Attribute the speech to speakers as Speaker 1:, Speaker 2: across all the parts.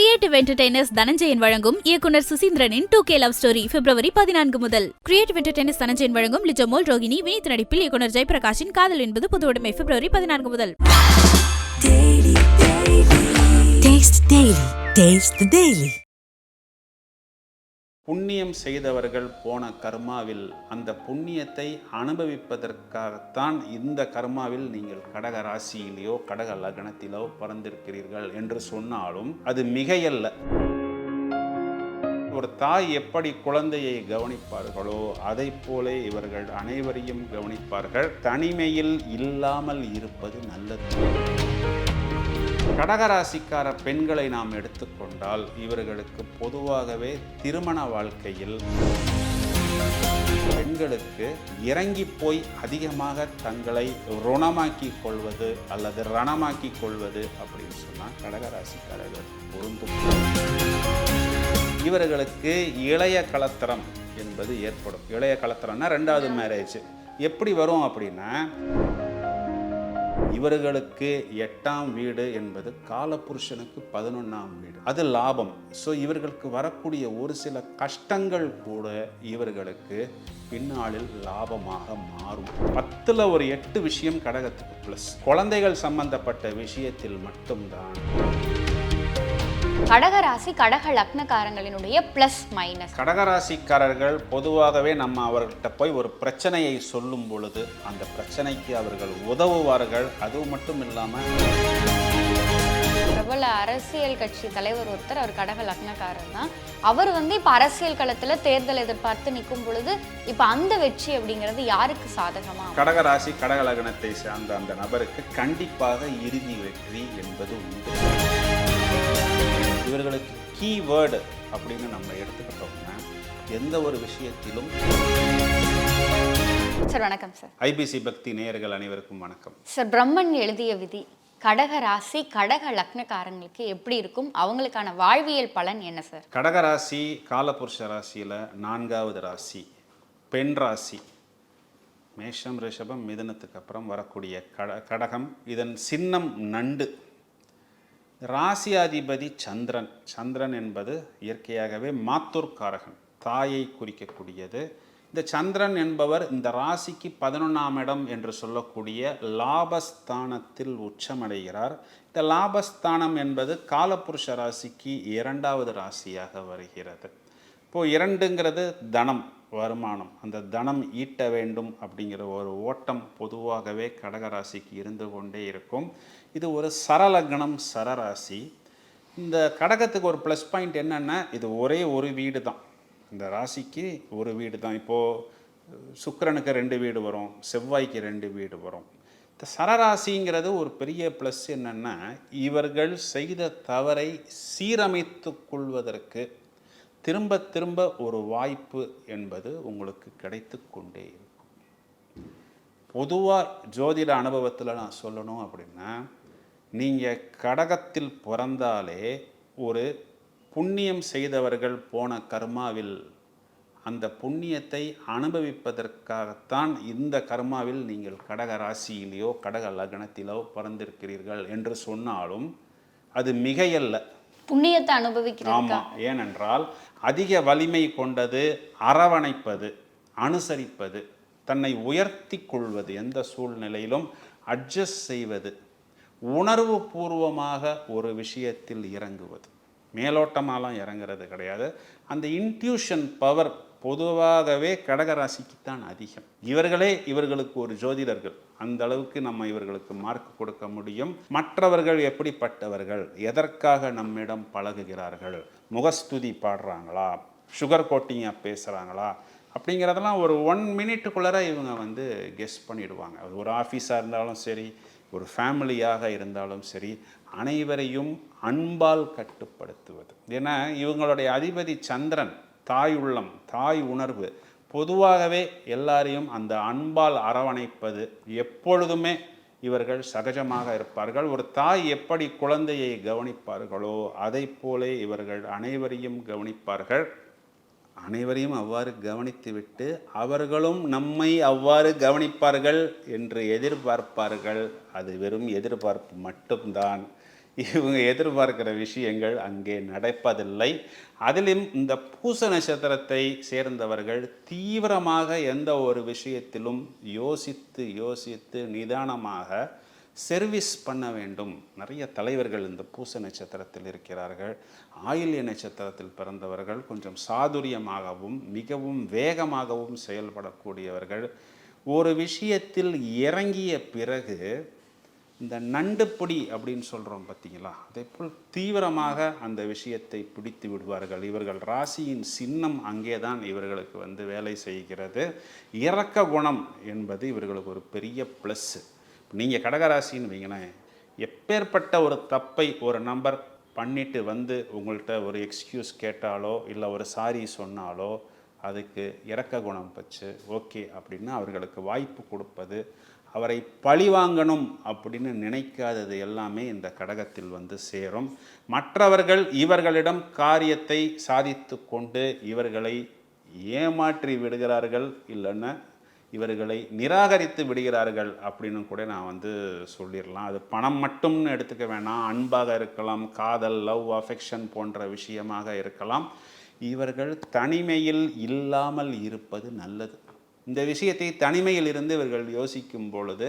Speaker 1: Creative entertainers Dhananjayan வழங்கும் இயக்குனர் சுசீந்திரனின் two K love story February பதினான்கு முதல் கிரியேட்டிவ் என்டர்டைனர்ஸ் தனஞ்சயன் வழங்கும் லிஜமோல் ரோகிணி வினித் நடிப்பில் இயக்குனர் ஜெயபிரகாஷின் காதல் என்பது புது உடைமை பிப்ரவரி பதினான்கு முதல்
Speaker 2: Daily. Taste daily. Taste the daily.
Speaker 3: புண்ணியம் செய்தவர்கள் போன கர்மாவில் அந்த புண்ணியத்தை அனுபவிப்பதற்காகத்தான் இந்த கர்மாவில் நீங்கள் கடக ராசியிலேயோ கடக லக்னத்திலோ பிறந்திருக்கிறீர்கள் என்று சொன்னாலும் அது மிகையல்ல. ஒரு தாய் எப்படி குழந்தையை கவனிப்பார்களோ அதை போல இவர்கள் அனைவரையும் கவனிப்பார்கள். தனிமையில் இல்லாமல் இருப்பது நல்லது. கடகராசிக்கார பெண்களை நாம் எடுத்துக்கொண்டால் இவர்களுக்கு பொதுவாகவே திருமண வாழ்க்கையில் பெண்களுக்கு இறங்கி போய் அதிகமாக தங்களை ருணமாக்கிக் கொள்வது அல்லது ரணமாக்கிக் கொள்வது அப்படின்னு சொன்னால் கடகராசிக்காரர்கள் பொருந்தும். இவர்களுக்கு இளைய கலத்தரம் என்பது ஏற்படும். இளைய கலத்தரம்னா ரெண்டாவது மேரேஜ் எப்படி வரும் அப்படின்னா இவர்களுக்கு எட்டாம் வீடு என்பது காலபுருஷனுக்கு பதினொன்றாம் வீடு. அது லாபம். ஸோ இவர்களுக்கு வரக்கூடிய ஒரு சில கஷ்டங்கள் கூட இவர்களுக்கு பின்னாளில் லாபமாக மாறும். பத்தில் ஒரு எட்டு விஷயம் கடகத்துக்கு ப்ளஸ் குழந்தைகள் சம்பந்தப்பட்ட விஷயத்தில் மட்டும்தான்.
Speaker 4: கடகராசி கடக லக்னக்காரங்களினுடைய ப்ளஸ் மைனஸ்
Speaker 3: கடகராசிக்காரர்கள் பொதுவாகவே நம்ம அவர்கிட்ட போய் ஒரு பிரச்சனையை சொல்லும் பொழுது அந்த பிரச்சனைக்கு அவர்கள் உதவுவார்கள். அது மட்டும் இல்லாமல்
Speaker 4: பிரபல அரசியல் கட்சி தலைவர் ஒருத்தர் அவர் கடக லக்னக்காரர் தான். அவர் வந்து இப்போ அரசியல் களத்துல தேர்தல் எதிர்பார்த்து நிற்கும் பொழுது இப்போ அந்த வெற்றி அப்படிங்கிறது யாருக்கு சாதகமா?
Speaker 3: கடகராசி கடக லக்னத்தை சார்ந்த அந்த நபருக்கு கண்டிப்பாக இறுதி வெற்றி என்பது உண்டு. இவர்களுக்கு கீவேர்டு அப்படின்னு நம்ம எடுத்துக்கிட்டோம்னா எந்த ஒரு விஷயத்திலும்
Speaker 4: சார் வணக்கம் சார்.
Speaker 3: ஐபிசி பக்தி நேயர்கள் அனைவருக்கும் வணக்கம்.
Speaker 4: சார் பிரம்மன் எழுதிய விதி கடக ராசி கடக லக்னக்காரங்களுக்கு எப்படி இருக்கும்? அவங்களுக்கான வாழ்வியல் பலன் என்ன சார்?
Speaker 3: கடகராசி காலபுருஷ ராசியில் நான்காவது ராசி பெண் ராசி. மேஷம் ரிஷபம் மிதுனத்துக்கு அப்புறம் வரக்கூடிய கட கடகம் இதன் சின்னம் நண்டு. ராசியாதிபதி சந்திரன். சந்திரன் என்பது இயற்கையாகவே மாத்தூர்காரகன் தாயை குறிக்கக்கூடியது. இந்த சந்திரன் என்பவர் இந்த ராசிக்கு பதினொன்றாம் இடம் என்று சொல்லக்கூடிய லாபஸ்தானத்தில் உச்சமடைகிறார். இந்த லாபஸ்தானம் என்பது காலபுருஷ ராசிக்கு இரண்டாவது ராசியாக வருகிறது. இப்போது இரண்டுங்கிறது தனம் வருமானம். அந்த தனம் ஈட்ட வேண்டும் அப்படிங்கிற ஒரு ஓட்டம் பொதுவாகவே கடகராசிக்கு இருந்து கொண்டே இருக்கும். இது ஒரு சரலக்னம் சரராசி. இந்த கடகத்துக்கு ஒரு ப்ளஸ் பாயிண்ட் என்னென்னா இது ஒரே ஒரு வீடு தான் இந்த ராசிக்கு ஒரு வீடு தான் இப்போது சுக்கிரனுக்கு ரெண்டு வீடு வரும் செவ்வாய்க்கு ரெண்டு வீடு வரும். இந்த சரராசிங்கிறது ஒரு பெரிய ப்ளஸ் என்னென்னா இவர்கள் செய்த தவறை சீரமைத்து கொள்வதற்கு திரும்ப திரும்ப ஒரு வாய்ப்பு என்பது உங்களுக்கு கிடைத்து கொண்டே இருக்கும். பொதுவாக ஜோதிட அனுபவத்தில் நான் சொல்லணும் அப்படின்னா நீங்கள் கடகத்தில் பிறந்தாலே ஒரு புண்ணியம் செய்தவர்கள் போன கர்மாவில் அந்த புண்ணியத்தை அனுபவிப்பதற்காகத்தான் இந்த கர்மாவில் நீங்கள் கடக ராசியிலேயோ கடக லக்னத்திலோ பிறந்திருக்கிறீர்கள் என்று சொன்னாலும் அது மிகையல்ல.
Speaker 4: புண்ணியத்தை அனுபவிக்கிறதுக்கா?
Speaker 3: ஆமாம் ஏனென்றால் அதிக வலிமை கொண்டது அரவணைப்பது அனுசரிப்பது தன்னை உயர்த்தி கொள்வது எந்த சூழ்நிலையிலும் அட்ஜஸ்ட் செய்வது உணர்வு பூர்வமாக ஒரு விஷயத்தில் இறங்குவது. மேலோட்டமாலாம் இறங்குறது கிடையாது. அந்த இன்ட்யூஷன் பவர் பொதுவாகவே கடகராசிக்கு தான் அதிகம். இவர்களே இவர்களுக்கு ஒரு ஜோதிடர்கள். அந்த அளவுக்கு நம்ம இவர்களுக்கு மார்க் கொடுக்க முடியும். மற்றவர்கள் எப்படிப்பட்டவர்கள்? எதற்காக நம்மிடம் பழகுகிறார்கள்? முகஸ்துதி பாடுறாங்களா? சுகர் கோட்டிங்காக பேசுகிறாங்களா அப்படிங்கிறதெல்லாம் ஒரு ஒன் மினிட்டுக்குள்ளார இவங்க வந்து கெஸ் பண்ணிடுவாங்க. அது ஒரு ஆஃபீஸாக இருந்தாலும் சரி ஒரு ஃபேமிலியாக இருந்தாலும் சரி அனைவரையும் அன்பால் கட்டுப்படுத்துவது. ஏன்னா இவங்களுடைய அதிபதி சந்திரன் தாய் உள்ளம் தாய் உணர்வு பொதுவாகவே எல்லாரையும் அந்த அன்பால் அரவணைப்பது எப்பொழுதுமே இவர்கள் சகஜமாக இருப்பார்கள். ஒரு தாய் எப்படி குழந்தையை கவனிப்பார்களோ அதை போலே இவர்கள் அனைவரையும் கவனிப்பார்கள். அனைவரையும் அவ்வாறு கவனித்துவிட்டு அவர்களும் நம்மை அவ்வாறு கவனிப்பார்கள் என்று எதிர்பார்ப்பார்கள். அது வெறும் எதிர்பார்ப்பு மட்டும்தான். இவங்க எதிர்பார்க்கிற விஷயங்கள் அங்கே நடப்பதில்லை. அதிலும் இந்த பூச நட்சத்திரத்தை சேர்ந்தவர்கள் தீவிரமாக எந்த ஒரு விஷயத்திலும் யோசித்து யோசித்து நிதானமாக சர்வீஸ் பண்ண வேண்டும். நிறைய தலைவர்கள் இந்த பூச நட்சத்திரத்தில் இருக்கிறார்கள். ஆயில்ய நட்சத்திரத்தில் பிறந்தவர்கள் கொஞ்சம் சாதுரியமாகவும் மிகவும் வேகமாகவும் செயல்படக்கூடியவர்கள். ஒரு விஷயத்தில் இறங்கிய பிறகு இந்த நண்டுப்பிடி அப்படின்னு சொல்கிறோம் பார்த்தீங்களா? அதே போல் தீவிரமாக அந்த விஷயத்தை பிடித்து விடுவார்கள். இவர்கள் ராசியின் சின்னம் அங்கே தான் இவர்களுக்கு வந்து வேலை செய்கிறது. இறக்க குணம் என்பது இவர்களுக்கு ஒரு பெரிய ப்ளஸ்ஸு நீங்கள் கடகராசின்னு வைங்களேன் எப்பேற்பட்ட ஒரு தப்பை ஒரு நம்பர் பண்ணிட்டு வந்து உங்கள்கிட்ட ஒரு எக்ஸ்கியூஸ் கேட்டாலோ இல்லை ஒரு சாரி சொன்னாலோ அதுக்கு இறக்க குணம் வச்சு ஓகே அப்படின்னு அவர்களுக்கு வாய்ப்பு கொடுப்பது அவரை பழிவாங்கணும் அப்படின்னு நினைக்காதது எல்லாமே இந்த கடகத்தில் வந்து சேரும். மற்றவர்கள் இவர்களிடம் காரியத்தை சாதித்து கொண்டு இவர்களை ஏமாற்றி விடுகிறார்கள் இல்லைன்னா இவர்களை நிராகரித்து விடுகிறார்கள் அப்படின்னு கூட நான் வந்து சொல்லிடலாம். அது பணம் மட்டும்னு எடுத்துக்க வேணாம். அன்பாக இருக்கலாம் காதல் லவ் அஃபெக்ஷன் போன்ற விஷயமாக இருக்கலாம். இவர்கள் தனிமையில் இல்லாமல் இருப்பது நல்லது. இந்த விஷயத்தை தனிமையில் இருந்து இவர்கள் யோசிக்கும் பொழுது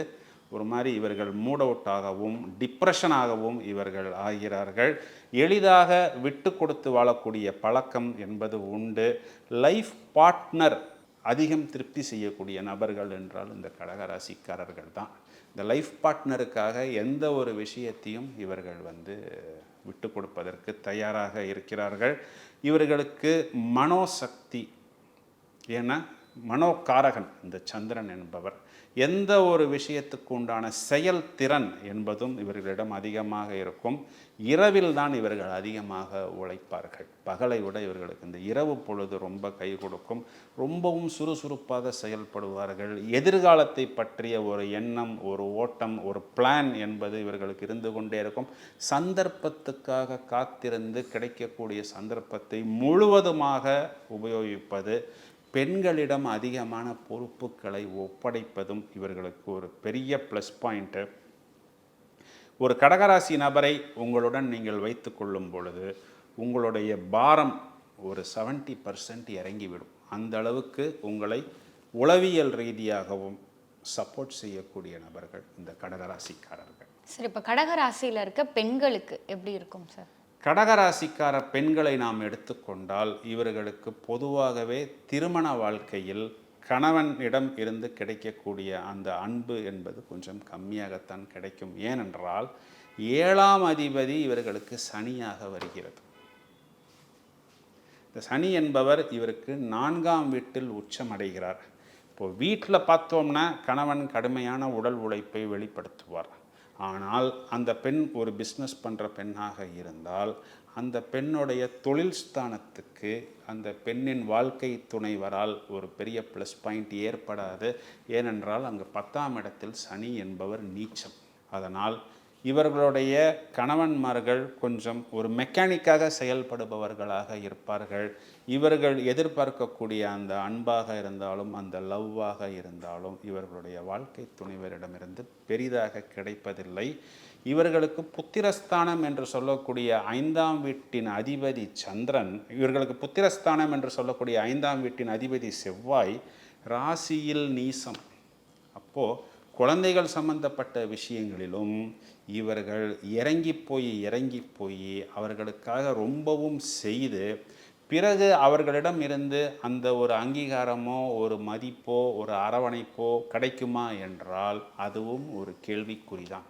Speaker 3: ஒரு மாதிரி இவர்கள் மூட் அவுட்டாகவும் டிப்ரெஷனாகவும் இவர்கள் ஆகிறார்கள். எளிதாக விட்டு கொடுத்து வாழக்கூடிய பழக்கம் என்பது உண்டு. லைஃப் பார்ட்னர் அதிகம் திருப்தி செய்யக்கூடிய நபர்கள் என்றால் இந்த கடகராசிக்காரர்கள் தான். இந்த லைஃப் பார்ட்னருக்காக எந்த ஒரு விஷயத்தையும் இவர்கள் வந்து விட்டு கொடுப்பதற்கு தயாராக இருக்கிறார்கள். இவர்களுக்கு மனோசக்தி ஏன்னா மனோகாரகன் இந்த சந்திரன் என்பவர். எந்த ஒரு விஷயத்துக்கு உண்டான செயல்திறன் என்பதும் இவர்களிடம் அதிகமாக இருக்கும். இரவில் தான் இவர்கள் அதிகமாக உழைப்பார்கள். பகலை விட இவர்களுக்கு இந்த இரவு பொழுது ரொம்ப கை கொடுக்கும். ரொம்பவும் சுறுசுறுப்பாக செயல்படுவார்கள். எதிர்காலத்தை பற்றிய ஒரு எண்ணம் ஒரு ஓட்டம் ஒரு பிளான் என்பது இவர்களுக்கு இருந்து கொண்டே இருக்கும். சந்தர்ப்பத்துக்காக காத்திருந்து கிடைக்கக்கூடிய சந்தர்ப்பத்தை முழுவதுமாக உபயோகிப்பது பெண்களிடம் அதிகமான பொறுப்புகளை ஒப்படைப்பதும் இவர்களுக்கு ஒரு பெரிய ப்ளஸ் பாயிண்ட்டு ஒரு கடகராசி நபரை உங்களுடன் நீங்கள் வைத்து கொள்ளும் பொழுது உங்களுடைய பாரம் ஒரு 70% பர்சன்ட் இறங்கிவிடும். அந்த அளவுக்கு உங்களை உளவியல் ரீதியாகவும் சப்போர்ட் செய்யக்கூடிய நபர்கள் இந்த கடகராசிக்காரர்கள்.
Speaker 4: சரி இப்போ கடகராசியில் இருக்க பெண்களுக்கு எப்படி இருக்கும் சார்
Speaker 3: கடகராசிக்கார பெண்களை நாம் எடுத்துக்கொண்டால் இவர்களுக்கு பொதுவாகவே திருமண வாழ்க்கையில் கணவனிடம் இருந்து கிடைக்கக்கூடிய அந்த அன்பு என்பது கொஞ்சம் கம்மியாகத்தான் கிடைக்கும். ஏனென்றால் ஏழாம் அதிபதி இவர்களுக்கு சனியாக வருகிறது. இந்த சனி என்பவர் இவருக்கு நான்காம் வீட்டில் உச்சமடைகிறார். இப்போ வீட்டில் பார்த்தோம்னா கணவன் கடுமையான உடல் உழைப்பை வெளிப்படுத்துவார். ஆனால் அந்த பெண் ஒரு பிஸ்னஸ் பண்ணுற பெண்ணாக இருந்தால் அந்த பெண்ணுடைய தொழில் ஸ்தானத்துக்கு அந்த பெண்ணின் வாழ்க்கை துணைவரால் ஒரு பெரிய ப்ளஸ் பாயிண்ட் ஏற்படாது. ஏனென்றால் அங்கு பத்தாம் இடத்தில் சனி என்பவர் நீச்சம். அதனால் இவர்களுடைய கணவன்மார்கள் கொஞ்சம் ஒரு மெக்கானிக்காக செயல்படுபவர்களாக இருப்பார்கள். இவர்கள் எதிர்பார்க்கக்கூடிய அந்த அன்பாக இருந்தாலும் அந்த லவ்வாக இருந்தாலும் இவர்களுடைய வாழ்க்கை துணைவரிடமிருந்து பெரிதாக கிடைப்பதில்லை. இவர்களுக்கு புத்திரஸ்தானம் என்று சொல்லக்கூடிய ஐந்தாம் வீட்டின் அதிபதி சந்திரன் இவர்களுக்கு புத்திரஸ்தானம் என்று சொல்லக்கூடிய ஐந்தாம் வீட்டின் அதிபதி செவ்வாய் ராசியில் நீசம். அப்போது குழந்தைகள் சம்பந்தப்பட்ட விஷயங்களிலும் இவர்கள் இறங்கி போய் இறங்கி போய் அவர்களுக்காக ரொம்பவும் செய்து பிறகு அவர்களிடம் இருந்து அந்த ஒரு அங்கீகாரமோ ஒரு மதிப்போ ஒரு அரவணைப்போ கிடைக்குமா என்றால் அதுவும் ஒரு கேள்விக்குறிதான்.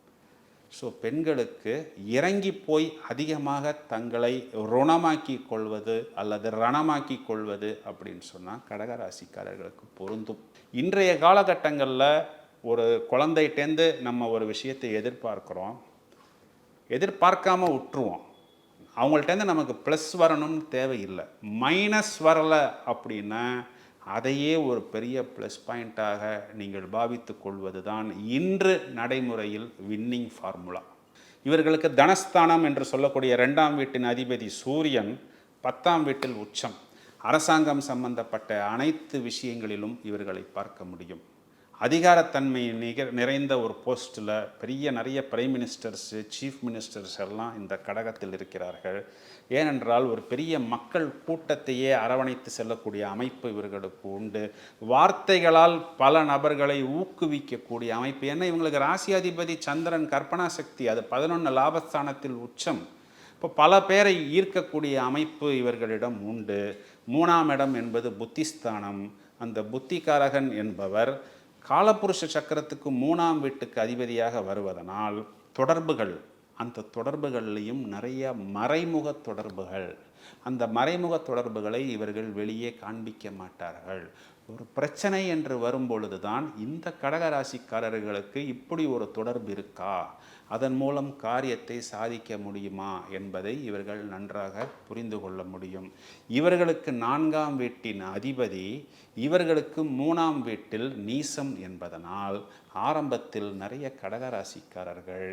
Speaker 3: ஸோ பெண்களுக்கு இறங்கி போய் அதிகமாக தங்களை ருணமாக்கி கொள்வது அல்லது ரணமாக்கி கொள்வது அப்படின்னு சொன்னால் கடகராசிக்காரர்களுக்கு பொருந்தும். இன்றைய காலகட்டங்களில் ஒரு குழந்தைகிட்டேருந்து நம்ம ஒரு விஷயத்தை எதிர்பார்க்குறோம் எதிர்பார்க்காம விட்டுருவோம் அவங்கள்ட்டேருந்து நமக்கு ப்ளஸ் வரணும்னு தேவையில்லை மைனஸ் வரலை அப்படின்னா அதையே ஒரு பெரிய ப்ளஸ் பாயிண்ட்டாக நீங்கள் பாவித்து கொள்வது தான் இன்று நடைமுறையில் வின்னிங் ஃபார்முலா இவர்களுக்கு தனஸ்தானம் என்று சொல்லக்கூடிய ரெண்டாம் வீட்டின் அதிபதி சூரியன் பத்தாம் வீட்டில் உச்சம். அரசாங்கம் சம்பந்தப்பட்ட அனைத்து விஷயங்களிலும் இவர்களை பார்க்க முடியும். அதிகாரத்தன்மை நிக நிறைந்த ஒரு போஸ்ட்டில் பெரிய நிறைய பிரைம் மினிஸ்டர்ஸு சீஃப் மினிஸ்டர்ஸ் எல்லாம் இந்த கடகத்தில் இருக்கிறார்கள். ஏனென்றால் ஒரு பெரிய மக்கள் கூட்டத்தையே அரவணைத்து செல்லக்கூடிய அமைப்பு இவர்களுக்கு உண்டு. வார்த்தைகளால் பல நபர்களை ஊக்குவிக்கக்கூடிய அமைப்பு. ஏன்னா இவங்களுக்கு ராசியாதிபதி சந்திரன் கற்பனா சக்தி அது பதினொன்று லாபஸ்தானத்தில் உச்சம். இப்போ பல பேரை ஈர்க்கக்கூடிய அமைப்பு இவர்களிடம் உண்டு. மூணாம் இடம் என்பது புத்திஸ்தானம். அந்த புத்திகாரகன் என்பவர் காலபுருஷ சக்கரத்துக்கு மூணாம் வீட்டுக்கு அதிபதியாக வருவதனால் தொடர்புகள் அந்த தொடர்புகள்லையும் நிறைய மறைமுக தொடர்புகள். அந்த மறைமுக தொடர்புகளை இவர்கள் வெளியே காண்பிக்க மாட்டார்கள். ஒரு பிரச்சனை என்று வரும்பொழுது தான் இந்த கடகராசிக்காரர்களுக்கு இப்படி ஒரு தொடர்பு இருக்கா? அதன் மூலம் காரியத்தை சாதிக்க முடியுமா என்பதை இவர்கள் நன்றாக புரிந்து கொள்ள முடியும். இவர்களுக்கு நான்காம் வீட்டின் அதிபதி இவர்களுக்கு மூணாம் வீட்டில் நீசம் என்பதனால் ஆரம்பத்தில் நிறைய கடகராசிக்காரர்கள்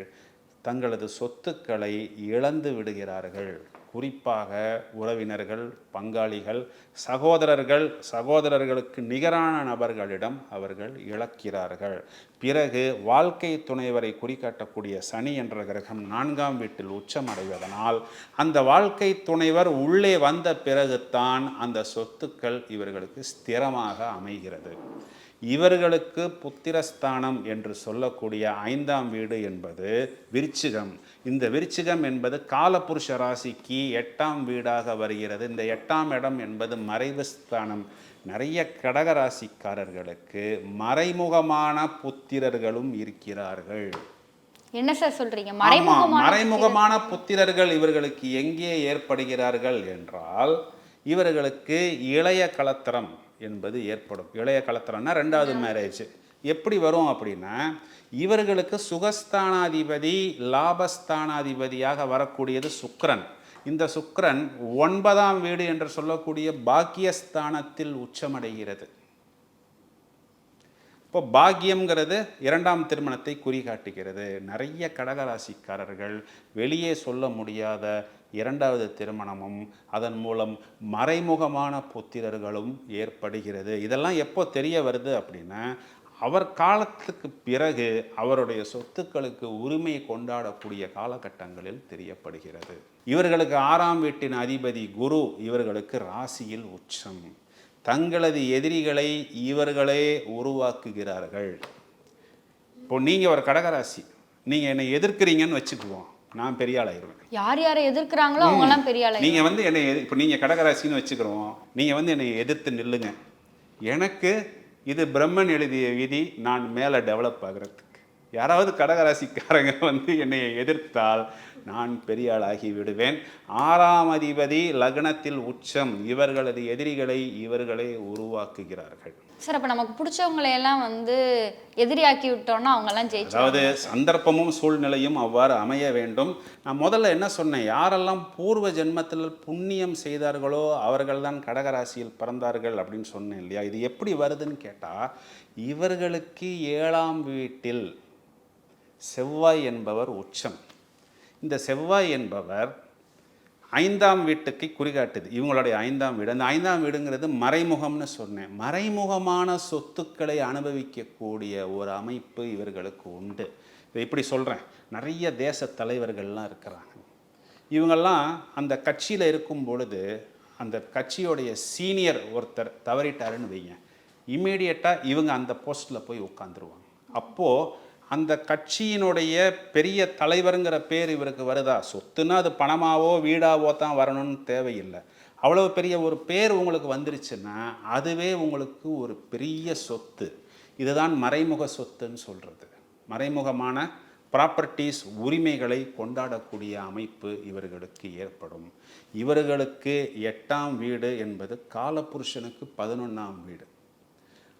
Speaker 3: தங்களது சொத்துக்களை இழந்து விடுகிறார்கள். குறிப்பாக உறவினர்கள் பங்காளிகள் சகோதரர்கள் சகோதரர்களுக்கு நிகரான நபர்களிடம் அவர்கள் இழக்கிறார்கள். பிறகு வாழ்க்கை துணைவரை குறிக்காட்டக்கூடிய சனி என்ற கிரகம் நான்காம் வீட்டில் உச்சமடைவதனால் அந்த வாழ்க்கை துணைவர் உள்ளே வந்த பிறகுதான் அந்த சொத்துக்கள் இவர்களுக்கு ஸ்திரமாக அமைகிறது. இவர்களுக்கு புத்திரஸ்தானம் என்று சொல்லக்கூடிய ஐந்தாம் வீடு என்பது விருச்சிகம். இந்த விருச்சிகம் என்பது காலபுருஷ ராசிக்கு எட்டாம் வீடாக வருகிறது. இந்த எட்டாம் இடம் என்பது மறைவு ஸ்தானம். நிறைய கடக ராசிக்காரர்களுக்கு மறைமுகமான புத்திரர்களும் இருக்கிறார்கள்.
Speaker 4: என்ன சார் சொல்றீங்க? மறைமுகமான
Speaker 3: புத்திரர்கள் இவர்களுக்கு எங்கே ஏற்படுகிறார்கள் என்றால் இவர்களுக்கு இளைய கலத்திரம் என்பது ஏற்படும். இளைய கலத்திரம்னா ரெண்டாவது மேரேஜ் எப்படி வரும் அப்படின்னா இவர்களுக்கு சுகஸ்தானாதிபதி லாபஸ்தானாதிபதியாக வரக்கூடியது சுக்கரன். இந்த சுக்கரன் ஒன்பதாம் வீடு என்று சொல்லக்கூடிய பாக்கியஸ்தானத்தில் உச்சமடைகிறது. இப்போ பாக்கியம்ங்கிறது இரண்டாம் திருமணத்தை குறிகாட்டுகிறது. நிறைய கடகராசிக்காரர்கள் வெளியே சொல்ல முடியாத இரண்டாவது திருமணமும் அதன் மூலம் மறைமுகமான புத்திரர்களும் ஏற்படுகிறது. இதெல்லாம் எப்போ தெரிய வருது அப்படின்னா அவர் காலத்துக்கு பிறகு அவருடைய சொத்துக்களுக்கு உரிமை கொண்டாடக்கூடிய காலகட்டங்களில் தெரியப்படுகிறது. இவர்களுக்கு ஆறாம் வீட்டின் அதிபதி குரு இவர்களுக்கு ராசியில் உச்சம். தங்களது எதிரிகளை இவர்களே உருவாக்குகிறார்கள். இப்போ நீங்கள் ஒரு கடகராசி நீங்கள் என்னை எதிர்க்கிறீங்கன்னு வச்சுக்குவோம். நான் பெரிய ஆளாயிருவேன்
Speaker 4: யார் யாரை எதிர்க்கிறாங்களோ அவங்க எல்லாம் பெரிய ஆளு
Speaker 3: நீங்கள் வந்து என்னை இப்போ நீங்கள் கடகராசின்னு வச்சுக்கிறோம். நீங்கள் வந்து என்னை எதிர்த்து நில்லுங்க. எனக்கு இது பிரம்மன் எழுதிய விதி நான் மேலே டெவலப் ஆகிறதுக்கு. யாராவது கடகராசிக்காரங்க வந்து என்னை எதிர்த்தால் நான் பெரிய ஆளாகி விடுவேன். ஆறாம் அதிபதி லக்னத்தில் உச்சம். இவர்களது எதிரிகளை இவர்களே உருவாக்குகிறார்கள்.
Speaker 4: சார் அப்ப நமக்கு பிடிச்சவங்களை எல்லாம் வந்து எதிரியாக்கி விட்டோம்னா அவங்க எல்லாம் ஜெயிச்சு
Speaker 3: அதாவது சந்தர்ப்பமும் சூழ்நிலையும் அவ்வாறு அமைய வேண்டும். நான் முதல்ல என்ன சொன்னேன்? யாரெல்லாம் பூர்வ ஜென்மத்தில் புண்ணியம் செய்தார்களோ அவர்கள்தான் கடகராசியில் பிறந்தார்கள் அப்படின்னு சொன்னேன் இல்லையா? இது எப்படி வருதுன்னு கேட்டால் இவர்களுக்கு ஏழாம் வீட்டில் செவ்வாய் என்பவர் உச்சம். இந்த செவ்வாய் என்பவர் ஐந்தாம் வீட்டுக்கு குறிகாட்டுது. இவங்களுடைய ஐந்தாம் வீடு. அந்த ஐந்தாம் வீடுங்கிறது மறைமுகம்னு சொன்னேன். மறைமுகமான சொத்துக்களை அனுபவிக்கக்கூடிய ஒரு அமைப்பு இவர்களுக்கு உண்டு. இதை இப்படி சொல்கிறேன் நிறைய தேச தலைவர்கள்லாம் இருக்கிறாங்க. இவங்கெல்லாம் அந்த கட்சியில் இருக்கும் பொழுது அந்த கட்சியோடைய சீனியர் ஒருத்தர் தவறிட்டாருன்னு வைங்க. இம்மீடியட்டாக இவங்க அந்த போஸ்ட்டில் போய் உட்காந்துருவாங்க அப்போது அந்த கட்சியினுடைய பெரிய தலைவருங்கிற பேர் இவருக்கு வருதா? சொத்துன்னா அது பணமாவோ வீடாவோ தான் வரணும்னு தேவையில்லை. அவ்வளவு பெரிய ஒரு பேர் உங்களுக்கு வந்துருச்சுன்னா அதுவே உங்களுக்கு ஒரு பெரிய சொத்து. இதுதான் மறைமுக சொத்துன்னு சொல்கிறது மறைமுகமான ப்ராப்பர்ட்டிஸ் உரிமைகளை கொண்டாடக்கூடிய அமைப்பு இவர்களுக்கு ஏற்படும். இவர்களுக்கு எட்டாம் வீடு என்பது காலபுருஷனுக்கு பதினொன்றாம் வீடு.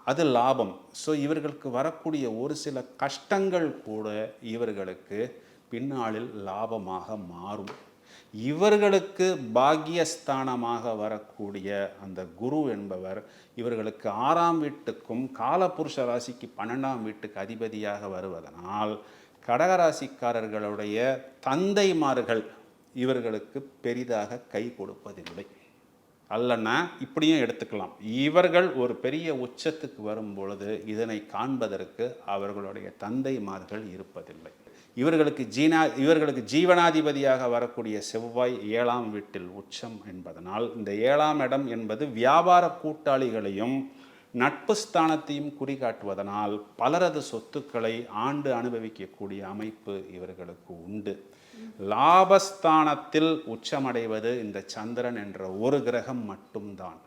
Speaker 3: அது லாபம். ஸோ இவர்களுக்கு வரக்கூடிய ஒரு சில கஷ்டங்கள் கூட இவர்களுக்கு பின்னாளில் லாபமாக மாறும். இவர்களுக்கு பாக்கியஸ்தானமாக வரக்கூடிய அந்த குரு என்பவர் இவர்களுக்கு ஆறாம் வீட்டுக்கும் காலபுருஷ ராசிக்கு பன்னெண்டாம் வீட்டுக்கு அதிபதியாக வருவதனால் கடகராசிக்காரர்களுடைய தந்தைமார்கள் இவர்களுக்கு பெரிதாக கை கொடுப்பதில்லை. அல்லனா இப்படியும் எடுத்துக்கலாம். இவர்கள் ஒரு பெரிய உச்சத்துக்கு வரும் பொழுது இதனை காண்பதற்கு அவர்களுடைய தந்தைமார்கள் இருப்பதில்லை. இவர்களுக்கு ஜீனா இவர்களுக்கு ஜீவனாதிபதியாக வரக்கூடிய செவ்வாய் ஏழாம் வீட்டில் உச்சம் என்பதனால் இந்த ஏழாம் இடம் என்பது வியாபார கூட்டாளிகளையும் நட்பு ஸ்தானத்தையும் குறிகாட்டுவதனால் பலரது சொத்துக்களை ஆண்டு அனுபவிக்கக்கூடிய அமைப்பு இவர்களுக்கு உண்டு. லாபஸ்தானத்தில் உச்சமடைவது இந்த சந்திரன் என்ற ஒரு கிரகம் மட்டும்தான்.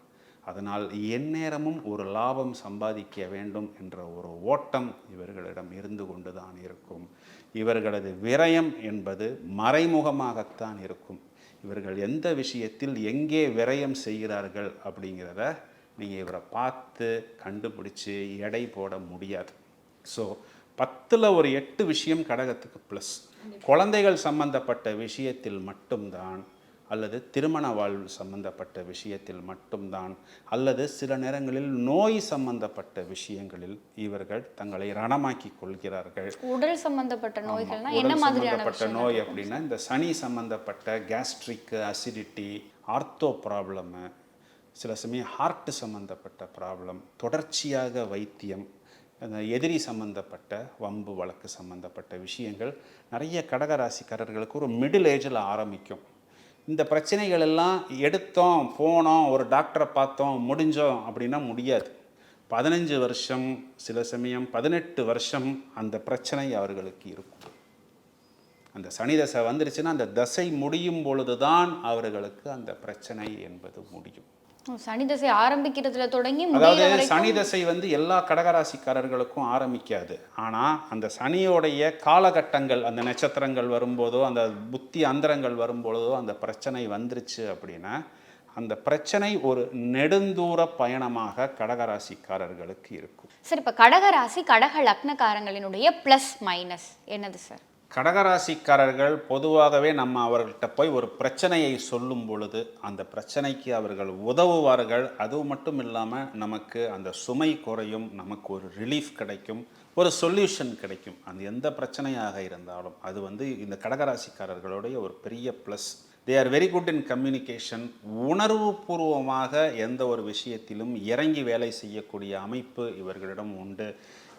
Speaker 3: அதனால் எந்நேரமும் ஒரு லாபம் சம்பாதிக்க வேண்டும் என்ற ஒரு ஓட்டம் இவர்களிடம் இருந்து கொண்டுதான் இருக்கும். இவர்களது விரயம் என்பது மறைமுகமாகத்தான் இருக்கும். இவர்கள் எந்த விஷயத்தில் எங்கே விரயம் செய்கிறார்கள் அப்படிங்கிறத நீங்கள் இவரை பார்த்து கண்டுபிடிச்சு எடை போட முடியாது. ஸோ பத்தில் ஒரு எட்டு விஷயம் கடகத்துக்கு ப்ளஸ் குழந்தைகள் சம்பந்தப்பட்ட விஷயத்தில் மட்டும்தான் அல்லது திருமண வாழ்வு சம்பந்தப்பட்ட விஷயத்தில் மட்டும்தான் அல்லது சில நேரங்களில் நோய் சம்பந்தப்பட்ட விஷயங்களில் இவர்கள் தங்களை ரணமாக்கி கொள்கிறார்கள்.
Speaker 4: உடல் சம்பந்தப்பட்ட நோய்கள்னா. என்ன
Speaker 3: உடல் சம்பந்தப்பட்ட நோய் அப்படின்னா இந்த சனி சம்பந்தப்பட்ட கேஸ்ட்ரிக் அசிடிட்டி ஆர்த்தோ ப்ராப்ளமு சில சமயம் ஹார்ட் சம்மந்தப்பட்ட ப்ராப்ளம் தொடர்ச்சியாக வைத்தியம் அந்த எதிரி சம்பந்தப்பட்ட வம்பு வழக்கு சம்பந்தப்பட்ட விஷயங்கள் நிறைய கடகராசிக்காரர்களுக்கு ஒரு மிடில் ஏஜில் ஆரம்பிக்கும். இந்த பிரச்சனைகள் எல்லாம் எடுத்தோம் போனோம் ஒரு டாக்டரை பார்த்தோம் முடிஞ்சோம் அப்படின்னா முடியாது. பதினஞ்சு வருஷம் சில சமயம் பதினெட்டு வருஷம் அந்த பிரச்சனை அவர்களுக்கு இருக்கும். அந்த சனி தசை வந்துருச்சுன்னா அந்த தசை முடியும் பொழுதுதான் அவர்களுக்கு அந்த பிரச்சனை என்பது முடியும்.
Speaker 4: சனி தசை ஆரம்பிக்கிறதுல தொடங்கி
Speaker 3: அதாவது சனி தசை வந்து எல்லா கடகராசிக்காரர்களுக்கும் ஆரம்பிக்காது. ஆனால் அந்த சனியோடைய காலகட்டங்கள் அந்த நட்சத்திரங்கள் வரும்போதோ அந்த புத்தி அந்தரங்கள் வரும்பொழுதோ அந்த பிரச்சனை வந்துருச்சு அப்படின்னா அந்த பிரச்சனை ஒரு நெடுந்தூர பயணமாக கடகராசிக்காரர்களுக்கு இருக்கும்.
Speaker 4: சார் இப்போ கடக ராசி கடக லக்னக்காரங்களினுடைய ப்ளஸ் மைனஸ் என்னது சார்
Speaker 3: கடகராசிக்காரர்கள் பொதுவாகவே நம்ம அவர்கள்ட்ட போய் ஒரு பிரச்சனையை சொல்லும் பொழுது அந்த பிரச்சனைக்கு அவர்கள் உதவுவார்கள். அது மட்டும் இல்லாமல் நமக்கு அந்த சுமை குறையும் நமக்கு ஒரு ரிலீஃப் கிடைக்கும் ஒரு சொல்யூஷன் கிடைக்கும். அந்த எந்த பிரச்சனையாக இருந்தாலும் அது வந்து இந்த கடகராசிக்காரர்களுடைய ஒரு பெரிய plus they are very good in communication உணர்வுபூர்வமாக எந்த ஒரு விஷயத்திலும் இறங்கி வேலை செய்யக்கூடிய அமைப்பு இவர்களிடம் உண்டு.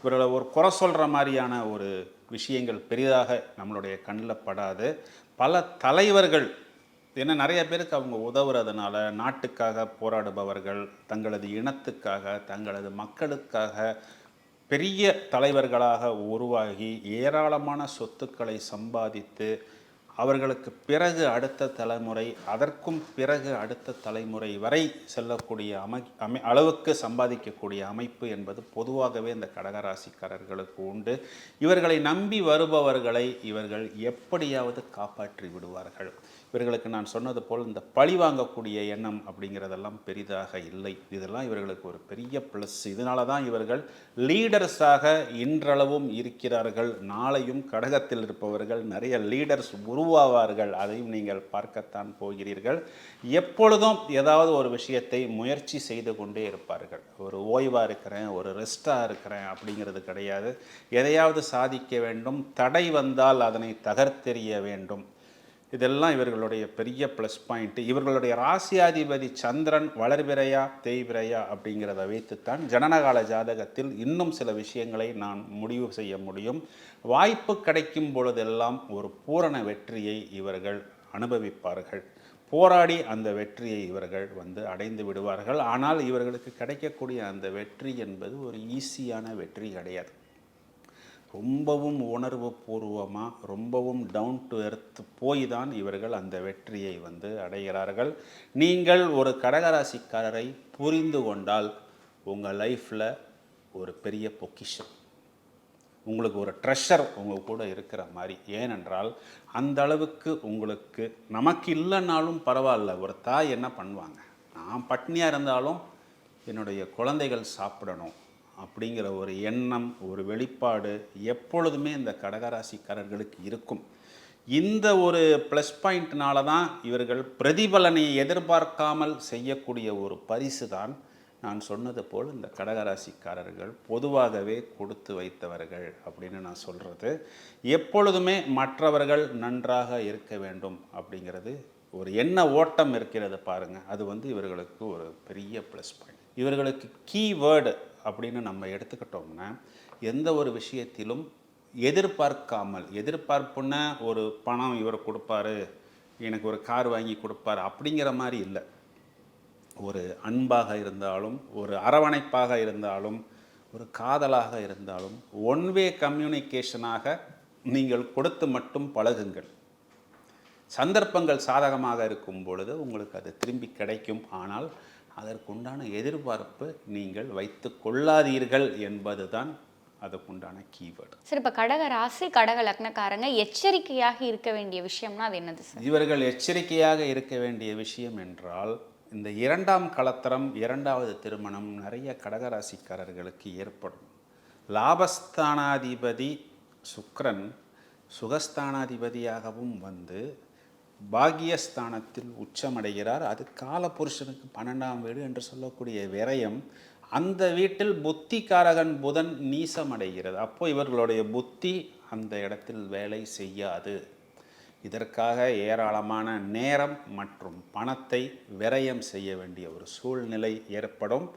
Speaker 3: இவர்களை ஒரு குறை சொல்கிற மாதிரியான ஒரு விஷயங்கள் பெரிதாக நம்மளுடைய கண்ணில் படாது. பல தலைவர்கள் ஏன்னா நிறைய பேருக்கு அவங்க உதவுறதுனால நாட்டுக்காக போராடுபவர்கள் தங்களது இனத்துக்காக தங்களது மக்களுக்காக பெரிய தலைவர்களாக உருவாகி ஏராளமான சொத்துக்களை சம்பாதித்து அவர்களுக்கு பிறகு அடுத்த தலைமுறை அதற்கும் பிறகு அடுத்த தலைமுறை வரை செல்லக்கூடிய அமை அமை அளவுக்கு சம்பாதிக்கக்கூடிய அமைப்பு என்பது பொதுவாகவே இந்த கடகராசிக்காரர்களுக்கு உண்டு. இவர்களை நம்பி வருபவர்களை இவர்கள் எப்படியாவது காப்பாற்றி விடுவார்கள். இவர்களுக்கு நான் சொன்னது போல் இந்த பழி வாங்கக்கூடிய எண்ணம் அப்படிங்கிறதெல்லாம் பெரிதாக இல்லை. இதெல்லாம் இவர்களுக்கு ஒரு பெரிய ப்ளஸ் இதனால தான் இவர்கள் லீடர்ஸாக இன்றளவும் இருக்கிறார்கள். நாளையும் கடகத்தில் இருப்பவர்கள் நிறைய லீடர்ஸ் உருவாவார்கள். அதையும் நீங்கள் பார்க்கத்தான் போகிறீர்கள். எப்பொழுதும் ஏதாவது ஒரு விஷயத்தை முயற்சி செய்து கொண்டே இருப்பார்கள். ஒரு ஓய்வாக இருக்கிறேன் ஒரு ரெஸ்டாக இருக்கிறேன் அப்படிங்கிறது கிடையாது. எதையாவது சாதிக்க வேண்டும். தடை வந்தால் அதனை தகர்த்தெறிய வேண்டும். இதெல்லாம் இவர்களுடைய பெரிய ப்ளஸ் பாயிண்ட்டு இவர்களுடைய ராசியாதிபதி சந்திரன் வளர்விரையா தேய்விரையா அப்படிங்கிறத வைத்துத்தான் ஜனனகால ஜாதகத்தில் இன்னும் சில விஷயங்களை நான் முடிவு செய்ய முடியும். வாய்ப்பு கிடைக்கும் பொழுதெல்லாம் ஒரு பூரண வெற்றியை இவர்கள் அனுபவிப்பார்கள். போராடி அந்த வெற்றியை இவர்கள் வந்து அடைந்து விடுவார்கள். ஆனால் இவர்களுக்கு கிடைக்கக்கூடிய அந்த வெற்றி என்பது ஒரு ஈஸியான வெற்றி கிடையாது. ரொம்பவும் உணர்வு பூர்வமாக ரொம்பவும் டவுன் டு எர்த் போய் தான் இவர்கள் அந்த வெற்றியை வந்து அடைகிறார்கள். நீங்கள் ஒரு கடகராசிக்காரரை புரிந்து கொண்டால் உங்கள் லைஃப்பில் ஒரு பெரிய பொக்கிஷம். உங்களுக்கு ஒரு ட்ரெஷர் உங்கள் கூட இருக்கிற மாதிரி. ஏனென்றால் அந்த அளவுக்கு உங்களுக்கு நமக்கு இல்லைன்னாலும் பரவாயில்ல ஒரு தாய் என்ன பண்ணுவாங்க? நான் பட்னியாக இருந்தாலும் என்னுடைய குழந்தைகள் சாப்பிடணும். அப்படிங்கிற ஒரு எண்ணம் ஒரு வெளிப்பாடு எப்பொழுதுமே இந்த கடகராசிக்காரர்களுக்கு இருக்கும். இந்த ஒரு ப்ளஸ் பாயிண்ட்னால தான் இவர்கள் பிரதிபலனை எதிர்பார்க்காமல் செய்யக்கூடிய ஒரு பரிசு தான் நான் சொன்னது போல் இந்த கடகராசிக்காரர்கள் பொதுவாகவே கொடுத்து வைத்தவர்கள் அப்படின்னு நான் சொல்கிறது எப்பொழுதுமே மற்றவர்கள் நன்றாக இருக்க வேண்டும் அப்படிங்கிறது ஒரு எண்ண ஓட்டம் இருக்கிறது பாருங்கள் அது வந்து இவர்களுக்கு ஒரு பெரிய ப்ளஸ் பாயிண்ட் இவர்களுக்கு கீவேர்டு அப்படின்னு நம்ம எடுத்துக்கிட்டோம்னா எந்த ஒரு விஷயத்திலும் எதிர்பார்க்காமல் எதிர்பார்ப்புன்னா ஒரு பணம் இவர் கொடுப்பாரு எனக்கு ஒரு கார் வாங்கி கொடுப்பாரு அப்படிங்கிற மாதிரி இல்லை. ஒரு அன்பாக இருந்தாலும் ஒரு அரவணைப்பாக இருந்தாலும் ஒரு காதலாக இருந்தாலும் ஒன் வே கம்யூனிகேஷனாக நீங்கள் கொடுத்து மட்டும் பழகுங்கள். சந்தர்ப்பங்கள் சாதகமாக இருக்கும் பொழுது உங்களுக்கு அது திரும்பி கிடைக்கும். ஆனால் அதற்குண்டான எதிர்பார்ப்பு நீங்கள் வைத்து கொள்ளாதீர்கள் என்பதுதான் அதுக்குண்டான கீவேர்டு
Speaker 4: சார் இப்போ கடக ராசி கடக லக்னக்காரங்க எச்சரிக்கையாக இருக்க வேண்டிய விஷயம்னா அது என்னது சார்?
Speaker 3: இவர்கள் எச்சரிக்கையாக இருக்க வேண்டிய விஷயம் என்றால் இந்த இரண்டாம் கலத்தரம் இரண்டாவது திருமணம் நிறைய கடகராசிக்காரர்களுக்கு ஏற்படும். லாபஸ்தானாதிபதி சுக்கிரன் சுகஸ்தானாதிபதியாகவும் வந்து பாகியஸ்தானத்தில் உச்சமடைகிறார். அது காலபுருஷனுக்கு பன்னெண்டாம் வீடு என்று சொல்லக்கூடிய விரயம். அந்த வீட்டில் புத்திகாரகன் புதன் நீசமடைகிறது. அப்போ இவர்களுடைய புத்தி அந்த இடத்தில் வேலை செய்யாது. இதற்காக ஏராளமான நேரம் மற்றும் பணத்தை விரயம் செய்ய வேண்டிய ஒரு சூழ்நிலை ஏற்படும்.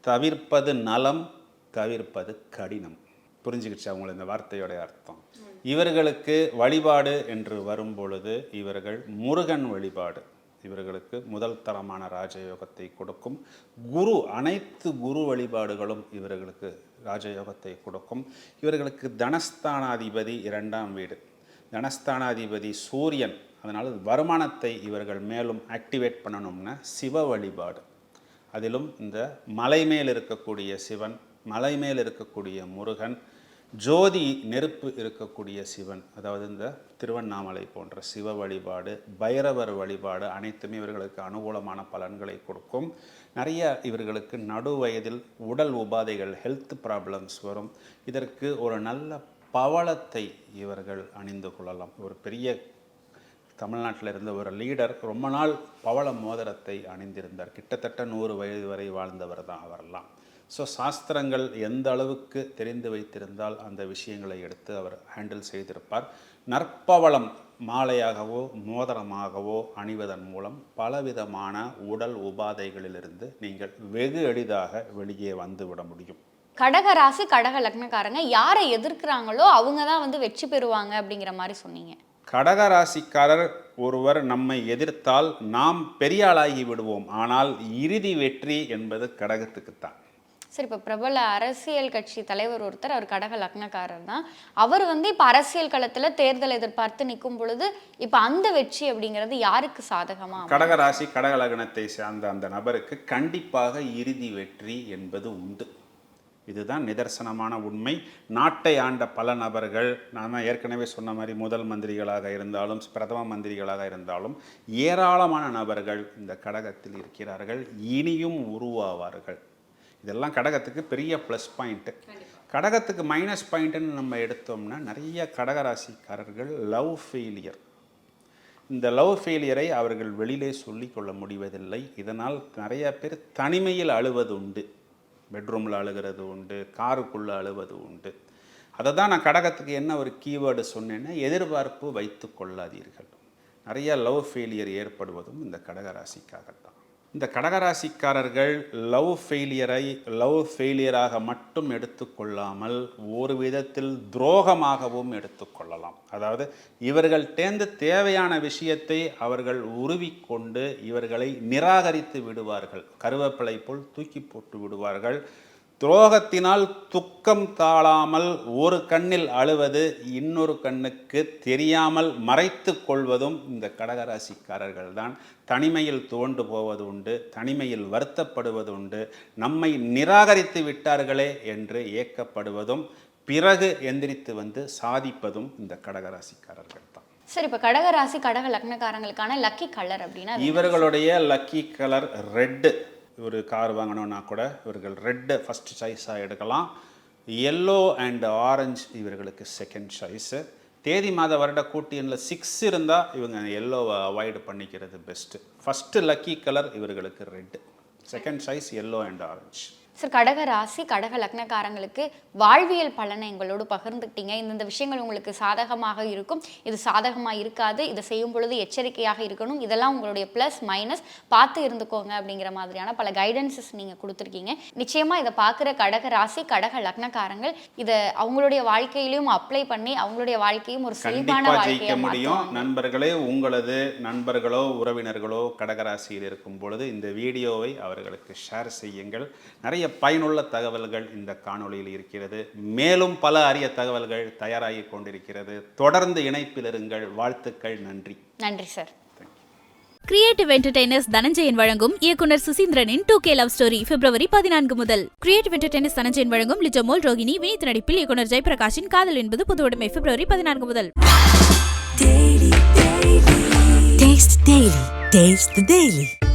Speaker 3: தவிர்ப்பது நலம் தவிர்ப்பது கடினம். புரிஞ்சுக்கிச்சு அவங்களை இந்த வார்த்தையோடைய அர்த்தம்? இவர்களுக்கு வழிபாடு என்று வரும் பொழுது இவர்கள் முருகன் வழிபாடு. இவர்களுக்கு முதல் தரமான ராஜயோகத்தை கொடுக்கும். குரு அனைத்து குரு வழிபாடுகளும் இவர்களுக்கு ராஜயோகத்தை கொடுக்கும். இவர்களுக்கு தனஸ்தானாதிபதி இரண்டாம் வீடு. தனஸ்தானாதிபதி சூரியன். அதனால் வருமானத்தை இவர்கள் மேலும் ஆக்டிவேட் பண்ணணும்னா சிவ வழிபாடு. அதிலும் இந்த மலை மேல் இருக்கக்கூடிய சிவன் மலை மேல் இருக்கக்கூடிய முருகன் ஜோதி நெருப்பு இருக்கக்கூடிய சிவன் அதாவது இந்த திருவண்ணாமலை போன்ற சிவ வழிபாடு பைரவர் வழிபாடு அனைத்துமே இவர்களுக்கு அனுகூலமான பலன்களை கொடுக்கும். நிறைய இவர்களுக்கு நடு வயதில் உடல் உபாதைகள் ஹெல்த் ப்ராப்ளம்ஸ் வரும். இதற்கு ஒரு நல்ல பவளத்தை இவர்கள் அணிந்து கொள்ளலாம். ஒரு பெரிய தமிழ்நாட்டில் இருந்த ஒரு லீடர் ரொம்ப நாள் பவள மோதிரத்தை அணிந்திருந்தார். கிட்டத்தட்ட நூறு வயது வரை வாழ்ந்தவர் தான் அவரெல்லாம் ஸோ சாஸ்திரங்கள் எந்த அளவுக்கு தெரிந்து வைத்திருந்தால் அந்த விஷயங்களை எடுத்து அவர் ஹேண்டில் செய்திருப்பார். நற்பவளம் மாலையாகவோ மோதிரமாகவோ அணிவதன் மூலம் பலவிதமான உடல் உபாதைகளிலிருந்து நீங்கள் வெகு எளிதாக வெளியே வந்துவிட முடியும்.
Speaker 4: கடக ராசி கடக லக்னக்காரங்க யாரை எதிர்க்கிறாங்களோ அவங்க தான் வந்து வெற்றி பெறுவாங்க அப்படிங்கிற மாதிரி சொன்னீங்க.
Speaker 3: கடக ராசிக்காரர் ஒருவர் நம்மை எதிர்த்தால் நாம் பெரிய ஆளாகி விடுவோம். ஆனால் இறுதி வெற்றி என்பது கடகத்துக்குத்தான்.
Speaker 4: சரி இப்போ பிரபல அரசியல் கட்சி தலைவர் ஒருத்தர் அவர் கடக லக்னக்காரர் தான். அவர் வந்து இப்போ அரசியல் களத்தில் தேர்தல் எதிர்பார்த்து நிற்கும் பொழுது இப்போ அந்த வெற்றி அப்படிங்கிறது யாருக்கு சாதகமாக
Speaker 3: கடக ராசி கடக லக்னத்தை சார்ந்த அந்த நபருக்கு கண்டிப்பாக இறுதி வெற்றி என்பது உண்டு. இதுதான் நிதர்சனமான உண்மை. நாட்டை ஆண்ட பல நபர்கள் நான் ஏற்கனவே சொன்ன மாதிரி முதல் மந்திரிகளாக இருந்தாலும் பிரதம மந்திரிகளாக இருந்தாலும் ஏராளமான நபர்கள் இந்த கடகத்தில் இருக்கிறார்கள். இனியும் உருவாவார்கள். இதெல்லாம் கடகத்துக்கு பெரிய ப்ளஸ் பாயிண்ட்டு கடகத்துக்கு மைனஸ் பாயிண்ட்டுன்னு நம்ம எடுத்தோம்னா நிறைய கடகராசிக்காரர்கள் லவ் ஃபெயிலியர் இந்த லவ் ஃபெயிலியரை அவர்கள் வெளியிலே சொல்லிக்கொள்ள முடிவதில்லை. இதனால் நிறைய பேர் தனிமையில் அழுவது உண்டு. பெட்ரூமில் அழுகிறது உண்டு காருக்குள்ளே அழுவது உண்டு. அதை தான் நான் கடகத்துக்கு என்ன ஒரு கீவேர்டு சொன்னேன்னா எதிர்பார்ப்பு வைத்து கொள்ளாதீர்கள். நிறைய லவ் ஃபெயிலியர் ஏற்படுவதும் இந்த கடகராசிக்காகத்தான். இந்த கடகராசிக்காரர்கள் லவ் ஃபெயிலியரை லவ் ஃபெயிலியராக மட்டும் எடுத்துக்கொள்ளாமல் ஒரு விதத்தில் துரோகமாகவும் எடுத்துக்கொள்ளலாம். அதாவது இவர்கள்டேந்து தேவையான விஷயத்தை அவர்கள் உருவிக்கொண்டு இவர்களை நிராகரித்து விடுவார்கள். கருவேப்பிலை போல் தூக்கி போட்டு விடுவார்கள். துரோகத்தினால் துக்கம் தாழாமல் ஒரு கண்ணில் அழுவது இன்னொரு கண்ணுக்கு தெரியாமல் மறைத்து கொள்வதும் இந்த கடகராசிக்காரர்கள் தான் தனிமையில் துவண்டு போவது உண்டு தனிமையில் வருத்தப்படுவது உண்டு. நம்மை நிராகரித்து விட்டார்களே என்று ஏக்கப்படுவதும் பிறகு எந்திரித்து வந்து சாதிப்பதும் இந்த கடகராசிக்காரர்கள் தான்
Speaker 4: சரி இப்போ கடக ராசி கடக லக்னக்காரங்களுக்கான லக்கி கலர் அப்படின்னா
Speaker 3: இவர்களுடைய லக்கி கலர் ரெட்டு. ஒரு கார் வாங்கணும்னா கூட இவர்கள் ரெட்டு ஃபஸ்ட் சாய்ஸாக எடுக்கலாம். எல்லோ அண்ட் ஆரஞ்சு இவர்களுக்கு செகண்ட் சாய்ஸு தேதி மாத வருட கூட்டியனில் சிக்ஸ் இருந்தால் இவங்க எல்லோவை அவாய்டு பண்ணிக்கிறது பெஸ்ட்டு ஃபஸ்ட்டு லக்கி கலர் இவர்களுக்கு red second choice yellow and orange
Speaker 4: sir கடக ராசி கடக லக்னக்காரங்களுக்கு வாழ்வியல் பலனை எங்களோடு பகிர்ந்துக்கிட்டீங்க. இந்தந்த விஷயங்கள் உங்களுக்கு சாதகமாக இருக்கும். இது சாதகமாக இருக்காது. இதை செய்யும் பொழுது எச்சரிக்கையாக இருக்கணும். இதெல்லாம் உங்களுடைய ப்ளஸ் மைனஸ் பார்த்து இருந்துக்கோங்க அப்படிங்கிற மாதிரியான பல கைடன்சஸ் நீங்கள் கொடுத்துருக்கீங்க. நிச்சயமாக இதை பார்க்குற கடக ராசி கடக லக்னக்காரங்கள் இதை அவங்களுடைய வாழ்க்கையிலையும் அப்ளை பண்ணி அவங்களுடைய வாழ்க்கையும் ஒரு செழிப்பான வாழ்க்கையை
Speaker 3: முடியும். நண்பர்களே உங்களது நண்பர்களோ உறவினர்களோ கடகராசியில் இருக்கும் பொழுது இந்த வீடியோவை அவர்களுக்கு ஷேர் செய்யுங்கள். நிறைய பயனுள்ள தகவல்கள் இந்த காணொளியில் இருக்கிறது. மேலும் பல அரிய தகவல்கள் தயாராகி கொண்டிருக்கிறது. தொடர்ந்து இணைப்பில் இருங்கள். வாழ்த்துக்கள். நன்றி.
Speaker 4: நன்றி சார்.
Speaker 1: கிரியேட்டிவ் என்டர்டைனர்ஸ் தனஞ்சயன் வழங்கும் இயக்குனர் சுசீந்திரனின் டூ கே லவ் ஸ்டோரி பிப்ரவரி பதினான்கு முதல். கிரியேட்டிவ் என்டர்டைனர்ஸ் தனஞ்சயன் வழங்கும் லிஜமோல் ரோகிணி வினீத் நடிப்பில் இயக்குனர் ஜெயபிரகாஷின் காதல் என்பது புது உடைமை பிப்ரவரி பதினான்கு முதல்.
Speaker 2: Taste Daily. Taste the Daily.